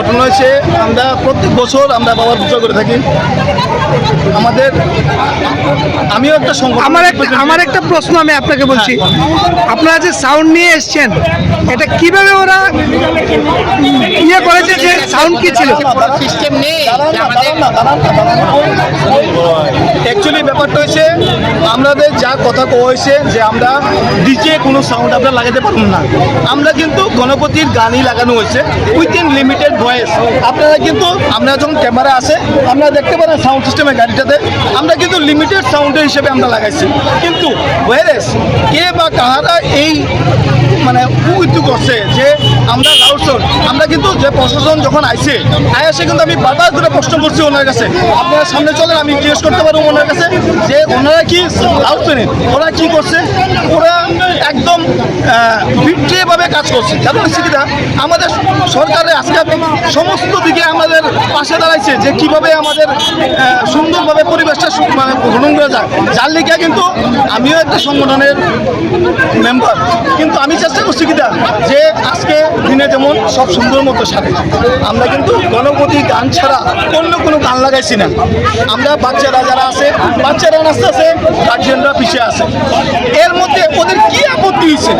ঘটনা হয়েছে আমরা প্রত্যেক বছর আমরা বাবার পূজা করে থাকি। আমাদের আমিও একটা আমার একটা আমার একটা প্রশ্ন আমি আপনাকে বলছি। আপনারা যে সাউন্ড নিয়ে এসছেন এটা কীভাবে ওরা ইয়ে করেছে যে সাউন্ড কি ছিল? সিস্টেম নেই। অ্যাকচুয়ালি ব্যাপারটা হয়েছে আমাদের যা কথা কওয়া হয়েছে যে আমরা ডিজে কোনো সাউন্ড আমরা লাগাতে পারব না। আমরা কিন্তু গণপতির গানই লাগানো হয়েছে। উইথ ইন লিমিটেড আপনারা কিন্তু, আমরা যখন ক্যামেরা আছে আপনারা দেখতে পারেন সাউন্ড সিস্টেমের গাড়িটাতে, আমরা কিন্তু লিমিটেড সাউন্ডের হিসেবে আমরা লাগাইছি। কিন্তু ওয়ারেস কে বা কাহারা এই মানে উইথু করছে যে আমরা সাউন্ড আমরা কিন্তু যে প্রশাসন যখন আইছে আয়াসে কিন্তু আমি বারবার করে প্রশ্ন করছি ওনার কাছে। আপনারা সামনে চলেন আমি জিজ্ঞেস করতে পারব ওনার কাছে যে ওনারা কি লাউড ওরা কি করছে? ওরা একদম বিক্রিয়ভাবে কাজ করছে। কারণ হচ্ছে আমাদের সরকারের আজকে সমস্ত দিকে আমাদের পাশে দাঁড়াইছে যে কীভাবে আমাদের আহ, সুন্দরভাবে পরিবেশটা মানে গ্রহণ করা যায় যার লিগে কিন্তু আমিও একটা সংগঠনের মেম্বার কিন্তু আমি চেষ্টা করছি কিনা যে আজকে দিনে যেমন সব সুন্দর মতো সারে আমরা কিন্তু গণপতি গান ছাড়া অন্য কোনো গান লাগাইছি না। আমরা বাচ্চারা যারা আছে, বাচ্চারা নাচতেছে গার্জিয়ানরা পিছিয়ে আছে। এর মধ্যে ওদের কি আপত্তি হয়েছে?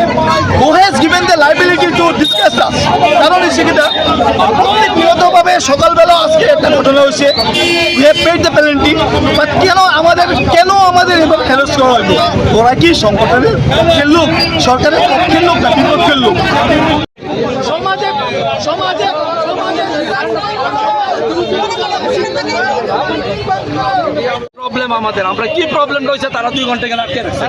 The liability to discuss this কারণ হচ্ছে কিনা প্রতিনিয়তভাবে সকালবেলা আজকে একটা ঘটনা হয়েছে। We have the penalty but কেন আমাদের কেন আমাদের এভাবে হ্যারাস করা হয়নি? ওরা কি সংগঠনের পক্ষের লোক? সরকারের পক্ষের লোক না বিপক্ষের লোক? সমাজে সমাজে প্রবলেম আমাদের আমরা কি প্রবলেম রয়েছে তারা দুই ঘণ্টা কেন আটকে রাখছে?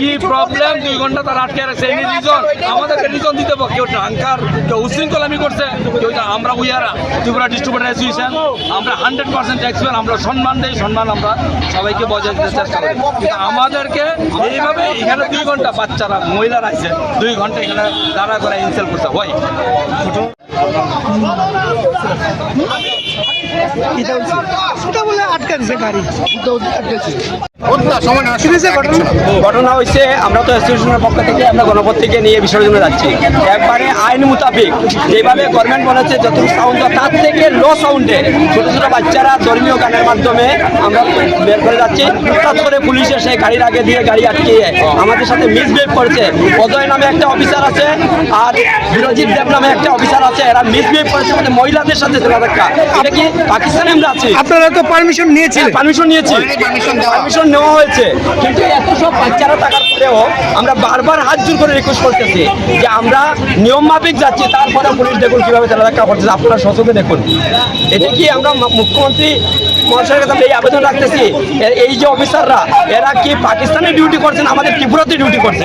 কি প্রবলেম দুই ঘণ্টা তারা আটকে রাখছে? এই রিজন আমাদেরকে রিজন দিতে হবে। কেউ ট্রাঙ্কার কেউ উশৃঙ্খলামি করছে কেউ আমরা we are Tripura distributor association আমরা হান্ড্রেড পার্সেন্ট ট্যাক্স আমরা সম্মান দেই সম্মান আমরা সবাইকে বজায় দিতে চেষ্টা করি। কিন্তু আমাদেরকে এইভাবে এখানে দুই ঘণ্টা বাচ্চারা মহিলারা আছে দুই ঘণ্টা এখানে দাঁড়া করে ইনসেল করতে হয়। বলে আটকা দিছে গাড়ি। ঘটনা। হয়েছে আমরা তো অ্যাসোসিয়েশনের পক্ষ থেকে আমরা গণপতিকে নিয়ে বিসর্জনে যাচ্ছি। একবারে আইন মোতাবেক যেভাবে গভর্নমেন্ট বলেছে যতটুকু সাউন্ড তার থেকে লো সাউন্ডে ছোট ছোট বাচ্চারা ধর্মীয় গানের মাধ্যমে আমরা বের করে যাচ্ছি। হঠাৎ করে পুলিশ এসে গাড়ির আগে দিয়ে গাড়ি আটকিয়ে আমাদের সাথে মিসবিহেভ করেছে। অজয় নামে একটা অফিসার আছে আর বিরজিৎ দেব নামে একটা অফিসার আছে। এরা মিসবিহেভ করেছে আমাদের মহিলাদের সাথে এটা কি পাকিস্তানে আমরা আছি? আপনারা তো পারমিশন নিয়েছিলেন পারমিশন নিয়েছি। পারমিশন নেওয়া হয়েছে। কিন্তু এত সব বাচ্চারা থাকার পরেও আমরা বারবার হাত জোর করে রিকোয়েস্ট করতেছি যে আমরা নিয়ম মাফিক যাচ্ছি তারপরে পুলিশ দেখুন কীভাবে তারা ধাক্কা করতেছে। আপনারা সচকে দেখুন। এটা কি আমরা মুখ্যমন্ত্রী মহাশয়ের কাছে এই আবেদন রাখতেছি? এই যে অফিসাররা এরা কি পাকিস্তানে ডিউটি করছেন আমাদের ত্রিপুরাতে ডিউটি করছে?